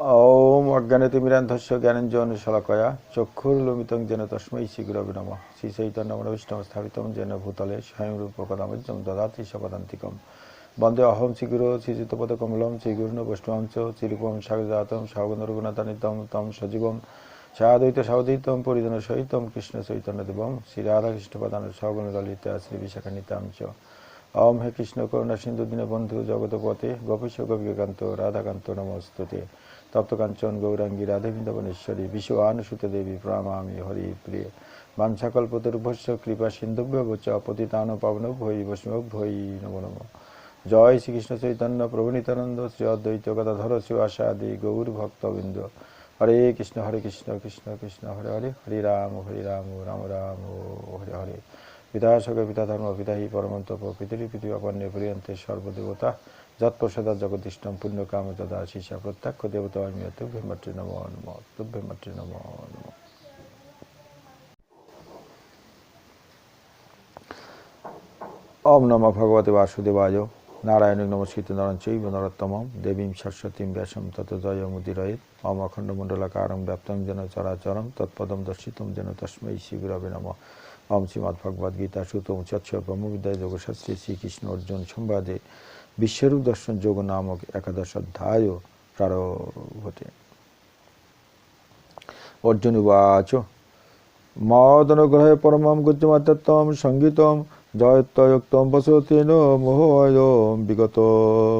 ওম অজ্ঞানতিমিরান্ধস্য জ্ঞানঞ্জন শলাকয়া চক্ষুর্লুমিতং যেন তস্मै শ্রীগুরবে নমঃ। শ্রী চৈতন্যমনবিষ্ণম স্থাপিতম যেন ভূতলে স্বয়ংরূপকদামজ্জম দদাতি সপদান্তিকম বন্দে অহম শ্রীগুরু শ্রীযুতপদকমলম শ্রীগুরুণ বৈষ্ণবম চ শ্রীরূপম সাগজাতম সাগনরঘুনাথানিতম তম সজীবম সাদ্বৈত সাবধীতম পরিজন সহিতম কৃষ্ণ চৈতন্যদেবম শ্রী রাধাকৃষ্ণ প্রধান সগণ ললিতা শ্রী বিশাখানিতাম চ। ওম হে কৃষ্ণ করুণা সিন্ধু দীনবন্ধু জগতপতে গোপীশ গোপীকান্ত রাধাকান্ত নমস্তুতে। তপ্তকাঞ্চন গৌরাঙ্গী রাধে বৃন্দাবনেশ্বরী বিশ্ব আনুসুত দেবী, প্রণামামি, হরি প্রিয়। বাঞ্ছাকল্পতরুভস্য, কৃপা সিন্ধুভ্য চ পতিতান পাবন ভৈ বৈষ্ণব ভৈ নম নম। জয় শ্রীকৃষ্ণ চৈতন্য প্রভু নিত্যানন্দ শ্রী অদ্বৈত গদাধর, শ্রী আদি গৌর ভক্তবৃন্দ। হরে কৃষ্ণ হরে কৃষ্ণ কৃষ্ণ কৃষ্ণ, হরে হরে হরে রাম হরে রাম রাম রাম, হরে হরে। পিতা সক পিতা ধর্ম পিতা হি পরমন্ত পিতৃ পৃথিবী অপর্ণে প্রিয়ন্তে সর্বদেবতা। যৎপ্রসাদা জগদিষ্টম পুণ্যকাম তদা শিষা প্রত্যক্ষ দেবতা অমিয় নম নম, তুভ্যে নম নম। ওম নম ভগবতে বাসুদেবায়, নারায়ণ নমস্কৃত নরণ চৈব নরোত্তমম, দেবীম সরস্বতীম ব্যাসম তত জয় মুদিরয়েত ওম অখণ্ড মণ্ডলাকারম ব্যাপ্তম যেন চরাচরম, তৎপদম দর্শিতম যেন তস্मै শ্রীগুরবে নম। ওম শ্রীমদ্ ভগবদ গীতা সুতম চৎস ব্রহ্মবিদ্যায় যোগশাস্ত্রী শ্রীকৃষ্ণ অর্জুন সংবাদে বিশ্বরূপ দর্শন যোগ নামক একাদশ অধ্যায় প্রারভতে অর্জুন উবাচ, মদনুগ্রহে পরমম গুজ্জমাত্তম সঙ্গীতম জয়ত্যয়ুক্তম বসতেন মোহয় বিগত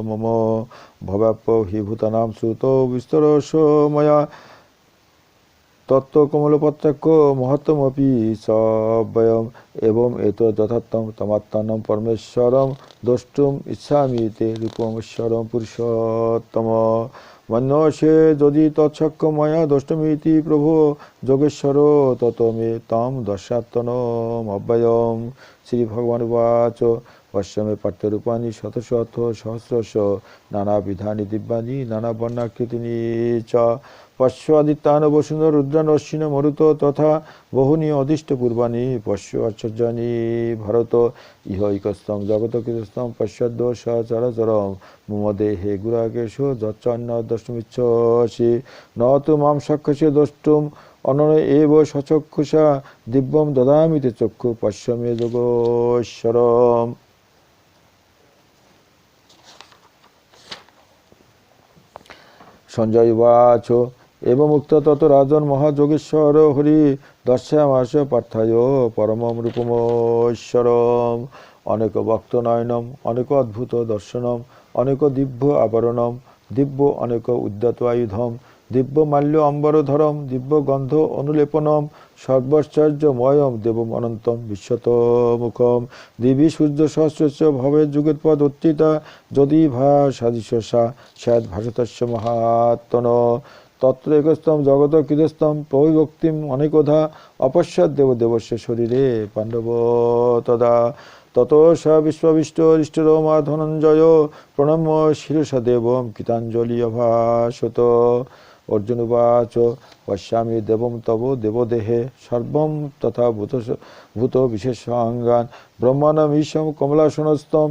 মম ভবাপ্য হি ভূতানাম শ্রুত বিস্তরস ময়া তত্ত্বকমলপত্রাক্ষ মহত্তমপি সবয়ম এবং এত যথার্থম তমাত্মানম পরমেশ্বরম দ্রষ্টুম ইচ্ছামি তে রূপমেশ্বরম পুরুষোত্তম। মন্যসে যদি তৎসক্ষ ময়া দ্রষ্টমিতি প্রভু যোগেশ্বর তত মে তম দর্শাত্তনম অব্যয়ম শ্রী ভগবান উবাচ পশ্চিমে পাঠ্যরূপাণি শত শত সহস্রশ নানাবিধানি দিব্যানি নানা বর্ণাকৃতিনি চ পশ্চাদিত্যান বসুন্ধ রুদ্রান অশ্বিন মরুত তথা বহুনি অদিষ্ট পূর্বাণি পশ্য আশ্চর্যানি ভারত ইহৈকস্তম জগত কৃতস্তম পশ্চাদ্য সচরচরম মম দেহে গুরাকেশ যচ্চন্ন দ্রষ্টুমিচ্ছসি ন তু মাম সক্ষসে দ্রষ্টুম, অনন এব সচক্ষুষা। দিব্যম দদামি তে চক্ষু, পশ্যমে যোগেশ্বরম। সঞ্জয় উবাচ। এবমুক্ত তত রাজন মহাযোগেশ্বর হরি দর্শামাস পার্থায় পরমম রূপমৈশ্বরম। অনেক ভক্ত নয়নম অনেক অদ্ভুত দর্শনম, অনেক দিব্য আবরণম, দিব্য অনেক উদ্যত আয়ুধম দিব্য মাল্য অম্বরধরম, দিব্য গন্ধ অনুলেপনম, সর্বশ্চর্যময়ম দেবম অনন্তম বিশ্বত মুখম দিবি সূর্য সহস্রস্য ভবের যুগোৎপদ উত্থিতা যদি ভা সাদিশসা স্যাদ ভাষতস্য মহাত্মন। তত্র একস্তম জগত কৃতস্তম প্রবিভক্তিম অনেকধা দেব দেবস্য শরীরে পাণ্ডব তদা তত স বিশ্ববিষ্ট হৃষ্টরমা ধনঞ্জয় প্রণম্য শিরসা দেবম কৃতাঞ্জলি অভাসত। অর্জুন উবাচ, পশ্যামি দেবম তব দেবদেহে, সর্বম তথা ভূত ভূত বিশেষ অঙ্গান ব্রহ্মাণমীশম কমলাসনস্তম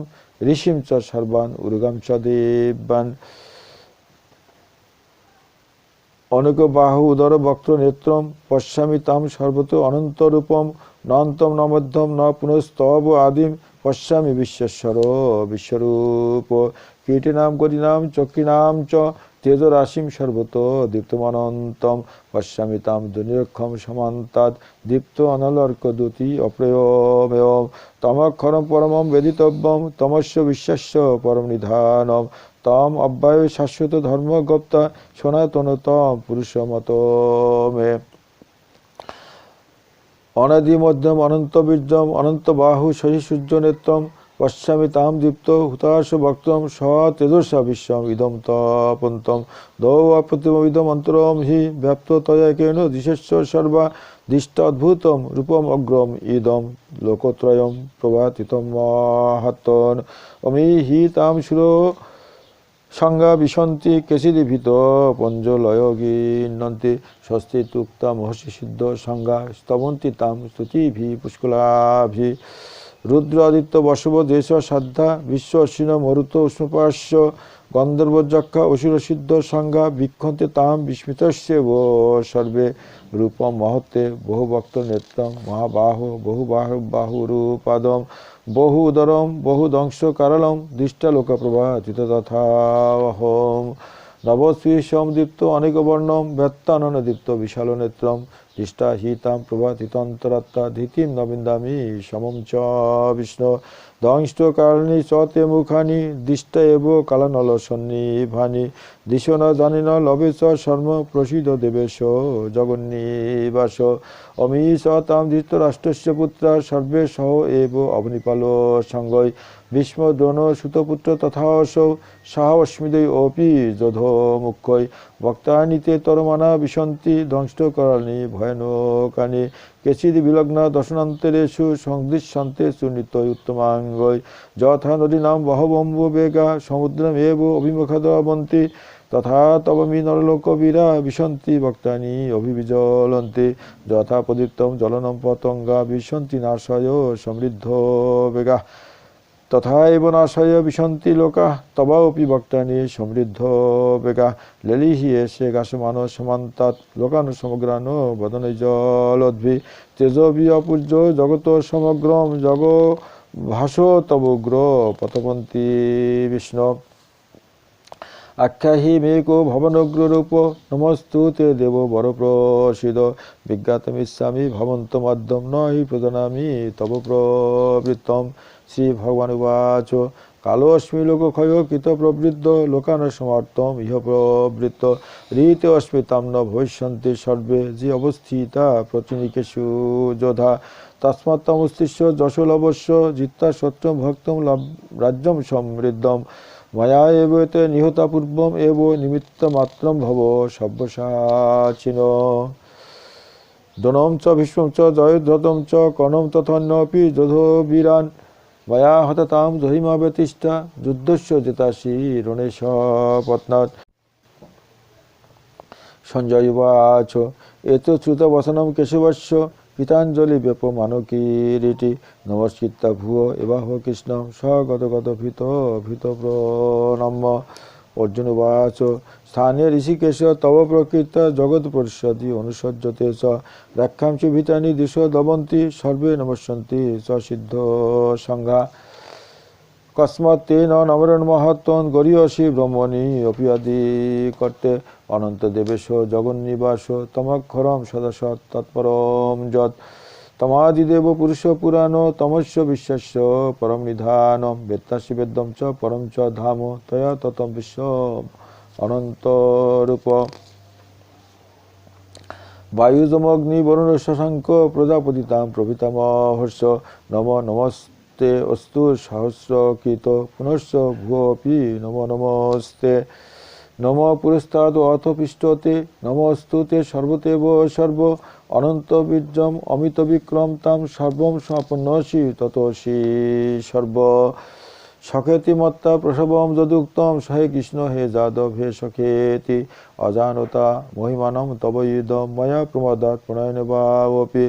ঋষিম চ সর্বান, উর্গাম চ দেবান। অনেক বাহু উদর বক্ত্র নেত্রম পশ্যামি তাম সর্বত অনন্তরূপম নন্তম ন মধ্যম ন পুনস্তব আদিম পশ্যামি বিশ্বেশ্বর বিশ্বরূপ। কীটিনাম গদিনাম চক্রিনাম চ তেজ রাশিম সর্বত দীপ্তমানন্তম পশ্যামি তাম দুনিরক্ষম সমান্তাদ দীপ্ত অনলর্ক দ্যুতি অপ্রেয়মেয় তমক্ষরম পরমম বেদিতব্যম, তমস্য বিশ্বাস্য পরম নিধানম। তম অব্যয় শাশ্বত ধর্মগপ্তা সনাতন তম পুরুষমত মে। অনাদি মধ্যম অনন্ত বীর্যম অনন্ত বাহু শশী সূর্য নেত্রম পশ্যামি তাম দীপ্ত হুতাশ ভক্তম স তেজসা বিশ্বম ইদম তপন্তম দৌ প্রতিমিদম অন্তরম হি ব্যাপ্ত তয়া কেন দিশেশ্ব সর্বা দিষ্ট অদ্ভুতম রূপম অগ্রম ইদম লোকত্রয়ম প্রভাতিতম মহাত্তন। অমি হি তাম সুর সংজ্ঞা বিশন্তি কেশিদিভীত পঞ্জলয় গিন্নন্তি স্বস্তি তুক্তা মহর্ষি সিদ্ধ সংজ্ঞা স্তবন্তি তাম স্তুতিভি পুষ্কলাভি। রুদ্র আদিত্য বসব দেশ সাধ্যা, বিশ্ব অশ্বিন মরুত উষ্ণপাস্য গন্ধর্বযক্ষা অসুরসিদ্ধ সংজ্ঞা বিক্ষন্তে তাম বিস্মিতস্যেব সর্বে রূপম মহত্তে বহুভক্ত নেত্রম মহাবাহ বহুবাহ বাহুরূপাদম। বহু উদরম বহু দংশ কারলম দৃষ্টালোকপ্রভাতিত তথাহম নবশ্রী সমদীপ্ত অনেক বর্ণম ব্যত্তাননদীপ্ত বিশাল নেত্রম দৃষ্টা হিতাম প্রভাতিতন্তরাত্মা ধীতিম নবিন্দামি সমম চ বিষ্ণু। দংষ্ট কারণী চ তে মুখানি, দৃষ্ট এব কালানল সন্নিভানি দিশ ন জানি ন লবে চ শর্ম প্রসিদ্ধ দেবেশ জগন্নিবাস অমি সতাম তাম ধৃতরাষ্ট্রস্য পুত্রা সর্বে সহ এব অবনিপাল সঙ্গৈ ভীষ্ম দ্রোণ সুতপুত্র তথাসৌ সাহস্মিদৈ অপি যোধ মুখ্যৈ। ভক্তানিতে তরমানা বিশন্তি ধ্বংস করানি ভয়ানকানি কেচিদ বিলগ্ন দশনান্তরেষু সংদৃশ্যন্তে সুনিত উত্তমাঙ্গৈ। যথা নদী নাম বহবম্ব বেগা সমুদ্রম এব অভিমুখাদবন্তি তথা তব মি নরলোক বীরা বিশন্তি ভক্তানি অভিবিজলন্তে। যথা পদীপ্তম জলনম পতঙ্গা বিশন্তি নাশয় সমৃদ্ধ বেগা। তথা এব নাশয় বিশন্তি লোকা, তবাপি ভক্তানি সমৃদ্ধ বেগা। লেলিহি এসে গাসমান সমান্তাৎ লোকানু সমগ্রান বদনে জলদ্ভি। তেজবি অপূর্য জগত সমগ্রম জগ ভাস তবগ্র পতপন্তি বিষ্ণু। আখ্যাহি মেকো ভবনগ্ররূপ, নমস্তু তে দেব বর প্রসিদ। বিজ্ঞাতমিচ্ছামি ভবন্ত মাধ্যম নহি প্রদনামি তব প্রবৃত্তম। শ্রী ভগবান উবাচ কালোস্মি লোকক্ষয় কৃত প্রবৃদ্ধ লোকান সমর্থম ইহ প্রবৃত্ত। রীতে অস্মিতাম ভবিষ্যন্তি সর্বে, যে অবস্থিতা প্রতিনিকেষু যোধা তস্মাত্তমস্তিষ্য যশোলবস্য জিত্তা সত্যম ভক্তম রাজ্যম সমৃদ্ধম। ময়া এব তে নিহতা পূর্বম এব নিমিত্ত মাত্রম ভব সব্যসাচিন। দনম চ, ভীষ্মম চ জয়ধ্রতম চ কর্ণম তথন্যপি যোধবীরান ময়া হততাম জহিমা ব্যতিষ্ঠা যুদ্ধস্য রণেশ পত্নাৎ সঞ্জয় উবাচ এত কেশবস্য পিতাঞ্জলি ব্যাপ মানকীরিটি নমস্কৃতা ভুয় এবাহ কৃষ্ণম স্বগত গত ভীত ভীত প্রণম্য অর্জুন উবাচ স্থানে ঋষিকেশ তব প্রকৃত জগৎ পরিষদি অনুসজ্জতে চ রক্ষাংশি ভীতানি দিশ দবন্তি সর্বে নমস্যন্তি সিদ্ধ সংঘা। কস্মাৎ তেন নমরণ মহাত্মন গরিয়সী ব্রহ্মণি অপিয়াদি করতে অনন্ত দেবেশ জগন্নিবাস তমক্ষরম সদা সৎ তৎপরম যৎ। তমাদিদেব পুরুষ পুরাণ তমস্য বিশ্বাস্য পরম নিধানম। বেত্তাসি বেদ্যম চ পরম চ ধাম তয়া ততম বিশ্ব। অনন্ত রূপ বায়ুজমগ্নি বরুণ শশাঙ্ক প্রজাপতিতাম প্রভৃতামহর্ষ নম নমস্তে অস্তু সহস্রকৃত পুনশ্চ ভুয়োপি নম নমস্তে। নম পুরস্তাদ অথ পৃষ্ঠতে নমস্তু তে সর্বতেব সর্ব অনন্ত বীর্যম অমিত বিক্রম তাম সর্বম স্বপন্নসি ততসি সর্ব। সখেতি মত্তা প্রসবম যদুক্তম, সহে কৃষ্ণ হে যাদব হে সখেতি। অজানতা মহিমানম তব ইদম ময়া প্রমাদাত প্রণয়ন বাবপি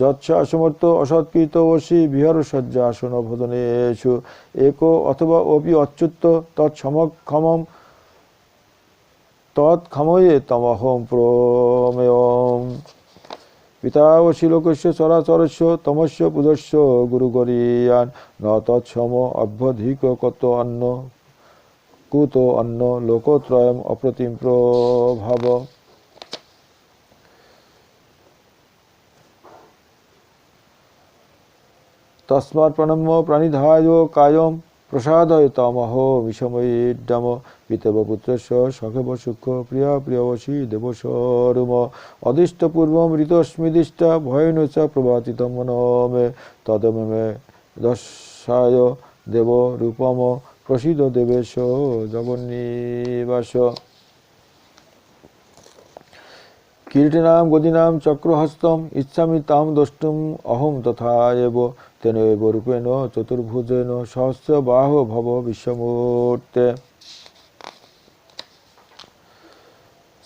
যচ্ছ অসমর্থ অসৎকৃত বসি বিহার সজ্জা আসন ভোজনেষু। এক অথবা অপি অচ্যুত তৎসমক্ষমম তৎক্ষময়ে তমহম প্রমেয়ম। পিতাবশী লোকস্য চরাচরস্য তমস্য পুজস্য গুরুগরীয়ান ন তৎসম অভ্যধিক কত অন্ন কুত অন্ন লোকত্রয়ম অপ্রতিম প্রভাব তস্মাৎ প্রণম্য প্রাণিধায় কায়ম প্রসাদয় তমহ বিষময়ীডম পিতব পুত্রস্য সখেব সুখ প্রিয়া প্রিয়বশী দেবস্বরুম অদিষ্টপূর্বম ঋতস্মিদিষ্টা ভয়ন চ প্রভাতিতম মে তদমে দশায় দেব রূপম প্রসিদ দেবেশ জগন্নিবাস কীর্তিনাম গদিনাম চক্রহস্তম ইচ্ছামি তাম দ্রষ্টুম অহম তথা এব তেন এব রূপেণ চতুর্ভুজেন সহস্র বাহ ভব বিশ্বমূর্তে।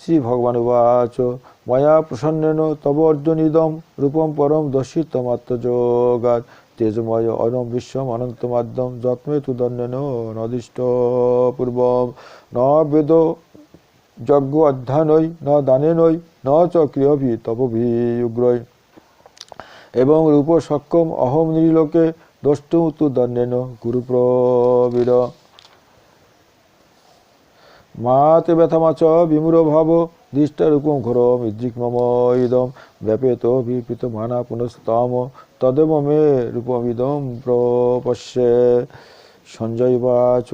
শ্রী ভগবান উবাচ, ময়া প্রসন্নেন তব অর্জনিদম, রূপম পরম দর্শিতমাত্মযোগাৎ, তেজময় অনম বিশ্বম অনন্ত মাধ্যম যত্মে তুদন্যন নদিষ্ট পূর্বম ন বেদ যজ্ঞ অধ্যায়নই ন দানেনই ন চ ক্রিয়ভি তপভি উগ্রয় এবং রূপ সক্ষম অহম নিরিলোকে দ্রষ্টুম তু দণ্ডেন গুরু প্রবীর মাতে ব্যথামাচ বিমূর ভাব দৃষ্টরূপম ঘোরম ইদ্রিক মম ইদম ব্যাপেত বিপিত মানা পুনস্তম তদেব মে রূপমিদম প্রপশ্যে সঞ্জয় বাচ।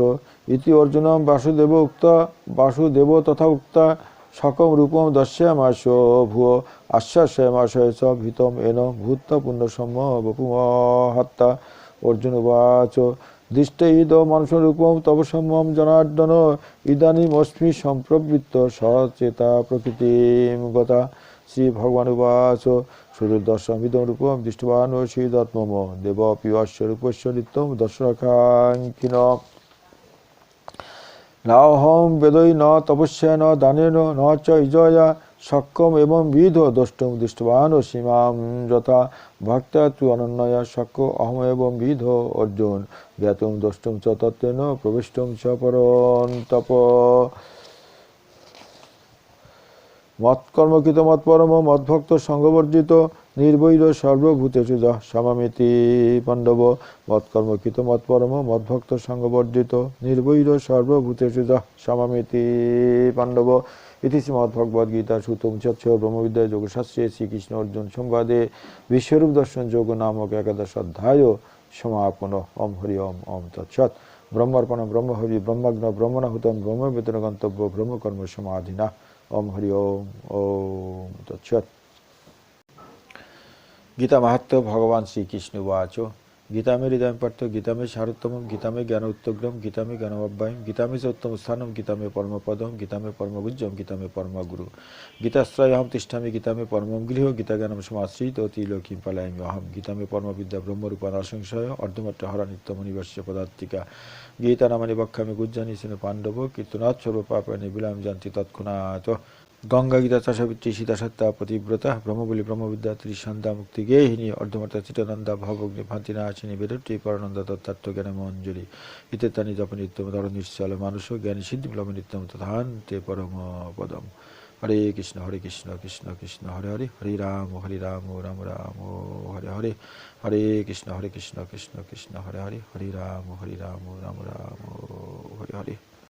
ইতি অর্জুনম বাসুদেব উক্তা, বাসুদেব তথা উক্তা সকম রূপম দর্শয়ামাস ভুয় আশ্বাসয়ামাশয় চ ভীতম এন ভূত পুণ্যসম বপুমহাত্তা অর্জুন বাচ দৃষ্ট ইদ মানুষরূপম তব সম্যম জনার্দন, ইদানীম অস্মি সম্প্রবৃত্ত সচেতা প্রকৃতিম গতা। শ্রী ভগবান উবাচ সুদর্শমিদম রূপম দৃষ্টবান শ্রীদত্মম দেব পিয়স্য রূপস্য নিত্যম দর্শনাকাঙ্ক্ষিন নাহম বেদই ন তপস্যা ন দানেন ন চ ইজয়া সক্ষম এবং বিধ দ্রষ্টম দৃষ্টবান ও সীমাম যথা ভক্তা তু অনন্যয়া সক্ষ অহম এবং বিধ অর্জুন জ্ঞাতম দ্রষ্টম চ তত্ত্বেন প্রবিষ্টম চ পরন্তপ। মৎকর্মকৃত মৎপরম মদ্ভক্ত সঙ্গবর্জিত নির্বৈর সর্বভূতেষু সমামিতি পাণ্ডব, মৎকর্মকৃত মৎপরম, মদ্ভক্ত সঙ্গবর্জিত। নির্বৈর সর্বভূতেষু সমামিতি পাণ্ডব। ইতি শ্রীমদ্ভগবদ্গীতা সুতম চচ্ছ ব্রহ্মবিদ্যা যোগশাস্ত্রে শ্রীকৃষ্ণ অর্জুন সংবাদে বিশ্বরূপ দর্শন যোগ নামক একাদশ অধ্যায় সমাপন। ওম হরি ওম ওম তৎসৎ। ব্রহ্মার্পণ ব্রহ্মহরি ব্রহ্মগ্ন ব্রহ্মণাহুতম ব্রহ্মবেতন গন্তব্য, ব্রহ্মকর্ম সমাধিনা। ওম হরি ওম ওম তৎসৎ। গীতা মাহাত্ম ভগবান শ্রীকৃষ্ণ বাচ গীতা মে হৃদয় পার্থ গীতা মে সারোত্তম গীতা মে জ্ঞান উত্তগ্রম গীতা মে গীতামে জ্ঞানবাব্বাহীম গীতামে উত্তম স্থানম গীতামে পরমপদম গীতামে পরমগুজ্জম গীতামে পরমগুরু গীতাশ্রয় অহম তিষ্ঠামি গীতা মে পরমম গৃহ গীতা জ্ঞানম সমাশ্রিত অতি তিলোকিম পালায়ামি অহম গীতা মে গীতামে পরমবিদ্যা ব্রহ্মরূপা নাসংশয় অর্ধমাত্র হরা নিত্যমনিবর্ষ পদার্থিকা গীতা নামানি বক্ষামি গুজ্জানি সিনে পাণ্ডব কীর্তনাথ সর্বপাপ নিবিলাম জানতি তৎক্ষণাৎ গঙ্গা গীতা চাষাবৃত্তি সীতাসত্তা পতিব্রতা, ব্রহ্মবলি ব্রহ্মবিদ্যা ত্রিসন্ধা মুক্তি গেহিনী চিতানন্দা চিটানন্দা ভান্তি না আসিনী বেদটি পরানন্দা তত্ত্ব মঞ্জুরি। ইতে তানি জপ নিত্যম ধর নিশ্চল মানুষ, জ্ঞান সিদ্ধি ব্লম নিত্যম তথান তে পরম পদম। হরে কৃষ্ণ হরে কৃষ্ণ কৃষ্ণ কৃষ্ণ, হরে হরে হরে রাম হরে রাম রাম রাম, হরে হরে। হরে কৃষ্ণ হরে কৃষ্ণ কৃষ্ণ কৃষ্ণ, হরে হরে হরে রাম হরে রাম রাম রাম, হরে হরে।